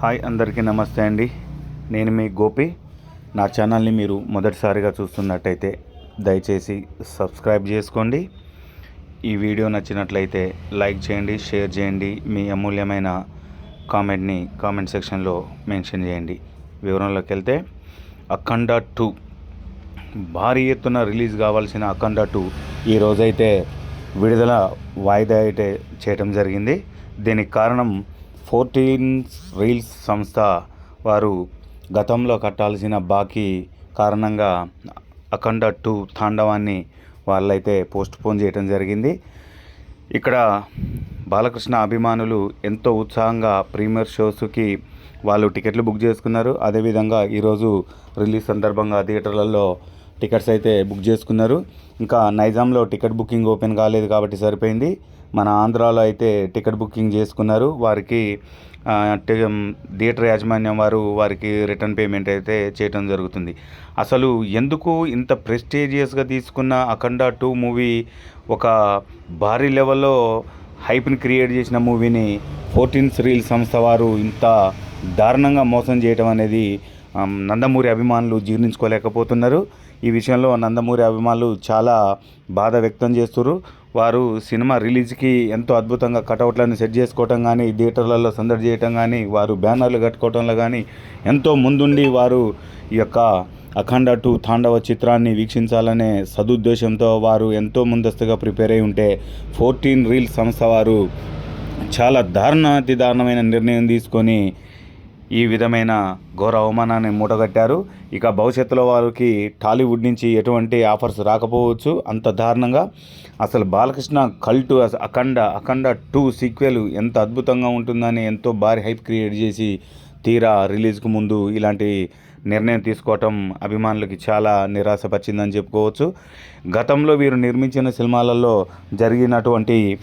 Hi అందరికీ నమస్తే అండి. నేను మీ గోపి. నా ఛానల్ని మీరు మొదటిసారిగా చూస్తున్నట్టయితే దయచేసి సబ్స్క్రైబ్ చేసుకోండి. ఈ వీడియో నచ్చినట్లయితే లైక్ చేయండి షేర్ చేయండి మీ అమూల్యమైన కామెంట్ని కామెంట్ సెక్షన్లో మెన్షన్ చేయండి. వివరంలోకి వెళ్తే అఖండ టూ. భారీ ఎత్తున రిలీజ్ కావాల్సిన అఖండ టూ ఈ రోజైతే విడుదల వాయిదా అయితే చేయటం జరిగింది. దీనికి కారణం ఫోర్టీన్ రీల్స్ సంస్థ వారు గతంలో కట్టాల్సిన బాకీ కారణంగా అఖండ టూ తాండవాన్ని వాళ్ళైతే పోస్ట్ పోన్ చేయడం జరిగింది. ఇక్కడ బాలకృష్ణ అభిమానులు ఎంతో ఉత్సాహంగా ప్రీమియర్ షోస్కి వాళ్ళు టికెట్లు బుక్ చేసుకున్నారు. అదేవిధంగా ఈరోజు రిలీజ్ సందర్భంగా థియేటర్లలో టికెట్స్ అయితే బుక్ చేసుకున్నారు. ఇంకా నైజాంలో టికెట్ బుకింగ్ ఓపెన్ కాలేదు కాబట్టి సరిపోయింది. మన ఆంధ్రాలో అయితే టికెట్ బుకింగ్ చేసుకున్నారు. వారికి థియేటర్ యాజమాన్యం వారు వారికి రిటర్న్ పేమెంట్ అయితే చేయటం జరుగుతుంది. అసలు ఎందుకు ఇంత ప్రెస్టీజియస్గా తీసుకున్న అఖండ టూ మూవీ ఒక భారీ లెవెల్లో హైప్ని క్రియేట్ చేసిన మూవీని ఫోర్టీన్ రీల్ సంస్థ వారు ఇంత దారుణంగా మోసం చేయటం అనేది నందమూరి అభిమానులు జీర్ణించుకోలేకపోతున్నారు. ఈ విషయంలో నందమూరి అభిమానులు చాలా బాధ వ్యక్తం చేస్తున్నారు వారు సినిమా రిలీజ్కి ఎంతో అద్భుతంగా కటౌట్లను సెట్ చేసుకోవటం కానీ థియేటర్లలో సందడి చేయటం కానీ వారు బ్యానర్లు కట్టుకోవటంలో కానీ ఎంతో ముందుండి వారు ఈ యొక్క అఖండ టూ తాండవ చిత్రాన్ని వీక్షించాలనే సదుద్దేశంతో వారు ఎంతో ముందస్తుగా ప్రిపేర్ అయి ఉంటే ఫోర్టీన్ రీల్స్ సంస్థ వారు చాలా దారుణాతి దారుణమైన నిర్ణయం తీసుకొని ఈ విధమైన ఘోర అవమానాన్ని మూటగట్టారు. ఇక భవిష్యత్తులో వారికి టాలీవుడ్ నుంచి ఎటువంటి ఆఫర్స్ రాకపోవచ్చు. అంత దారుణంగా. అసలు Balakrishna cult Akhanda Akhanda two sequel ఎంత అద్భుతంగా ఉంటుందని ఎంతో భారీ హైప్ క్రియేట్ చేసి తీరా రిలీజ్కు ముందు ఇలాంటి నిర్ణయం తీసుకోవటం అభిమానులకి చాలా నిరాశపరిచిందని చెప్పుకోవచ్చు. గతంలో వీరు నిర్మించిన సినిమాలలో జరిగినటువంటి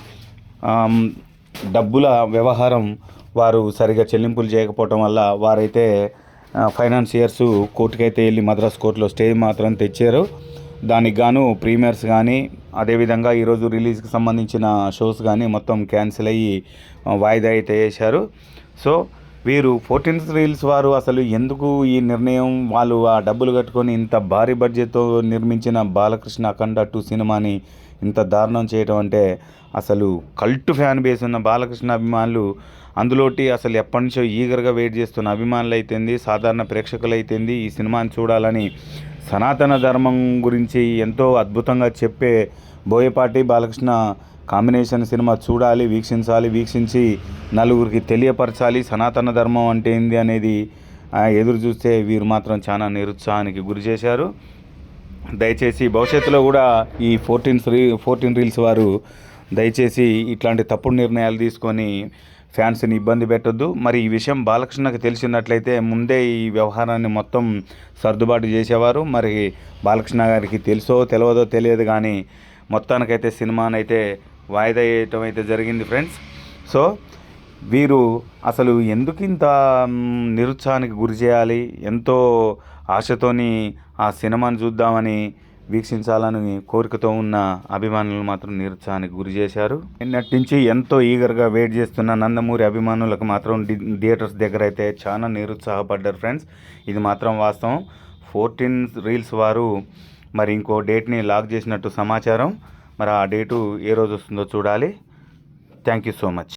డబ్బుల వ్యవహారం వారు సరిగా చెల్లింపులు చేయకపోవటం వల్ల వారైతే ఫైనాన్సియర్స్ కోర్టుకైతే వెళ్ళి మద్రాస్ కోర్టులో స్టే మాత్రం తెచ్చారు. దానికి గాను ప్రీమియర్స్ కానీ అదేవిధంగా ఈరోజు రిలీజ్కి సంబంధించిన షోస్ కానీ మొత్తం క్యాన్సిల్ అయ్యి వాయిదా అయితే వేశారు. సో వీరు ఫోర్టీన్ రీల్స్ వారు అసలు ఎందుకు ఈ నిర్ణయం? వాళ్ళు ఆ డబ్బులు కట్టుకొని ఇంత భారీ బడ్జెట్తో నిర్మించిన బాలకృష్ణ అఖండ టూ సినిమాని ఇంత దారుణం చేయడం అంటే అసలు కల్ట్ ఫ్యాన్ బేస్ ఉన్న బాలకృష్ణ అభిమానులు అందులోటి అసలు ఎప్పటి నుంచో ఈగర్గా వెయిట్ చేస్తున్న అభిమానులు అయితేంది సాధారణ ప్రేక్షకులు అయితేంది ఈ సినిమాని చూడాలని సనాతన ధర్మం గురించి ఎంతో అద్భుతంగా చెప్పే బోయపాటి బాలకృష్ణ కాంబినేషన్ సినిమా చూడాలి వీక్షించాలి వీక్షించి నలుగురికి తెలియపరచాలి సనాతన ధర్మం అంటే ఏంది అనేది ఎదురు చూస్తే వీరు మాత్రం చాలా నిరుత్సాహానికి గురి చేశారు. దయచేసి భవిష్యత్తులో కూడా ఈ ఫోర్టీన్ రీ ఫోర్టీన్ రీల్స్ వారు దయచేసి ఇట్లాంటి తప్పుడు నిర్ణయాలు తీసుకొని ఫ్యాన్స్ని ఇబ్బంది పెట్టొద్దు. మరి ఈ విషయం బాలకృష్ణకు తెలిసినట్లయితే ముందే ఈ వ్యవహారాన్ని మొత్తం సర్దుబాటు చేసేవారు. మరి బాలకృష్ణ గారికి తెలుసో తెలియదో తెలియదు కానీ మొత్తానికైతే సినిమానైతే వాయిదా వేయటం అయితే జరిగింది ఫ్రెండ్స్. సో వీరు అసలు ఎందుకు ఇంత నిరుత్సాహానికి గురి చేయాలి ఎంతో ఆశతోని ఆ సినిమాని చూద్దామని వీక్షించాలని కోరికతో ఉన్న అభిమానులు మాత్రం నిరుత్సాహానికి గురి చేశారు. నటించి ఎంతో ఈగర్గా వెయిట్ చేస్తున్న నందమూరి అభిమానులకు మాత్రం థియేటర్స్ దగ్గర అయితే చాలా నిరుత్సాహపడ్డారు ఫ్రెండ్స్. ఇది మాత్రం వాస్తవం. ఫోర్టీన్ రీల్స్ వారు మరి ఇంకో డేట్ని లాక్ చేసినట్టు సమాచారం. మరి ఆ డేటు ఏ రోజు వస్తుందో చూడాలి. Thank you so much